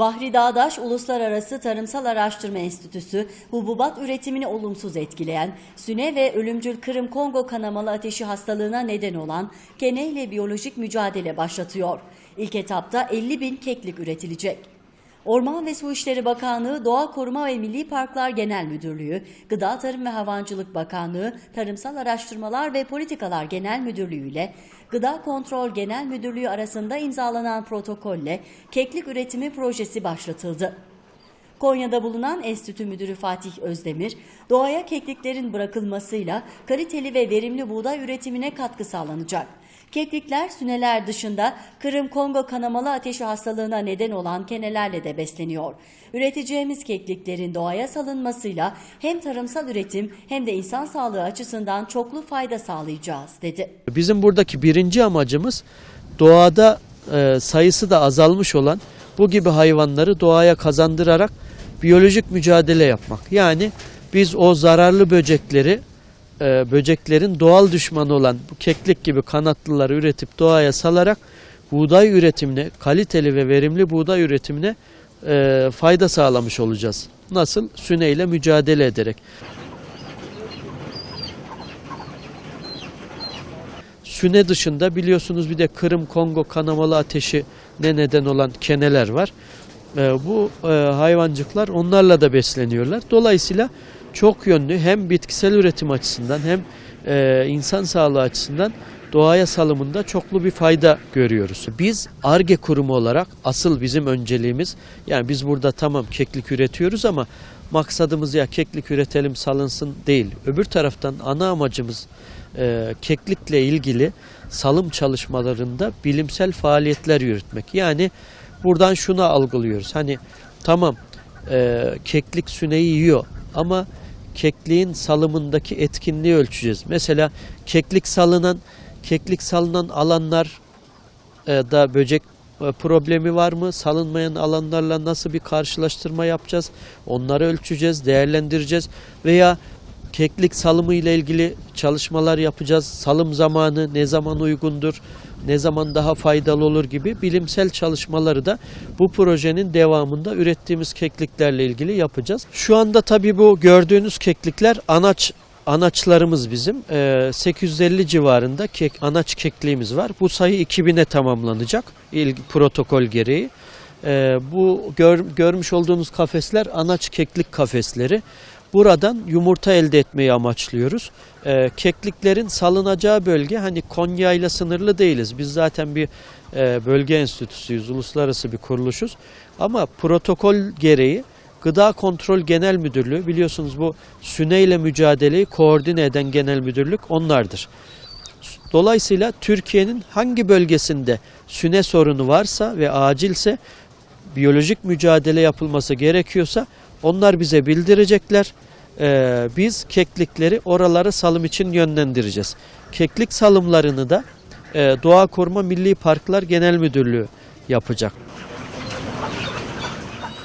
Bahri Dağdaş Uluslararası Tarımsal Araştırma Enstitüsü, hububat üretimini olumsuz etkileyen, süne ve ölümcül Kırım-Kongo kanamalı ateşi hastalığına neden olan kene ile biyolojik mücadele başlatıyor. İlk etapta 50 bin keklik üretilecek. Orman ve Su İşleri Bakanlığı, Doğa Koruma ve Milli Parklar Genel Müdürlüğü, Gıda Tarım ve Hayvancılık Bakanlığı, Tarımsal Araştırmalar ve Politikalar Genel Müdürlüğü ile Gıda Kontrol Genel Müdürlüğü arasında imzalanan protokolle keklik üretimi projesi başlatıldı. Konya'da bulunan enstitü müdürü Fatih Özdemir, doğaya kekliklerin bırakılmasıyla kaliteli ve verimli buğday üretimine katkı sağlanacak. Keklikler süneler dışında Kırım-Kongo kanamalı ateşi hastalığına neden olan kenelerle de besleniyor. Üreteceğimiz kekliklerin doğaya salınmasıyla hem tarımsal üretim hem de insan sağlığı açısından çoklu fayda sağlayacağız dedi. Bizim buradaki birinci amacımız doğada e, sayısı da azalmış olan bu gibi hayvanları doğaya kazandırarak biyolojik mücadele yapmak. Yani biz o zararlı böcekleri e, böceklerin doğal düşmanı olan bu keklik gibi kanatlıları üretip doğaya salarak buğday üretimine, kaliteli ve verimli buğday üretimine e, fayda sağlamış olacağız. Nasıl? Süneyle mücadele ederek. Süne dışında biliyorsunuz bir de Kırım Kongo kanamalı ateşi ne neden olan keneler var. Ee, bu e, hayvancıklar onlarla da besleniyorlar. Dolayısıyla çok yönlü hem bitkisel üretim açısından hem e, insan sağlığı açısından doğaya salımında çoklu bir fayda görüyoruz. Biz ARGE kurumu olarak asıl bizim önceliğimiz yani biz burada tamam keklik üretiyoruz ama maksadımız ya keklik üretelim salınsın değil. Öbür taraftan ana amacımız e, keklikle ilgili salım çalışmalarında bilimsel faaliyetler yürütmek. Yani buradan şunu algılıyoruz. Hani tamam e, keklik süneyi yiyor ama kekliğin salımındaki etkinliği ölçeceğiz. Mesela keklik salınan keklik salınan alanlar e, da böcek e, problemi var mı? Salınmayan alanlarla nasıl bir karşılaştırma yapacağız? Onları ölçeceğiz, değerlendireceğiz veya keklik salımı ile ilgili çalışmalar yapacağız. Salım zamanı ne zaman uygundur? Ne zaman daha faydalı olur gibi bilimsel çalışmaları da bu projenin devamında ürettiğimiz kekliklerle ilgili yapacağız. Şu anda tabii bu gördüğünüz keklikler anaç anaçlarımız bizim. Ee, 850 civarında kek, anaç kekliğimiz var. Bu sayı 2000'e tamamlanacak ilgi, protokol gereği. Ee, bu gör, görmüş olduğunuz kafesler anaç keklik kafesleri. Buradan yumurta elde etmeyi amaçlıyoruz. Ee, kekliklerin salınacağı bölge hani Konya ile sınırlı değiliz. Biz zaten bir e, bölge enstitüsüyüz, uluslararası bir kuruluşuz. Ama protokol gereği Gıda Kontrol Genel Müdürlüğü biliyorsunuz bu süneyle mücadeleyi koordine eden genel müdürlük onlardır. Dolayısıyla Türkiye'nin hangi bölgesinde süne sorunu varsa ve acilse biyolojik mücadele yapılması gerekiyorsa onlar bize bildirecekler. Ee, biz keklikleri oraları salım için yönlendireceğiz. Keklik salımlarını da e, Doğa Koruma Milli Parklar Genel Müdürlüğü yapacak.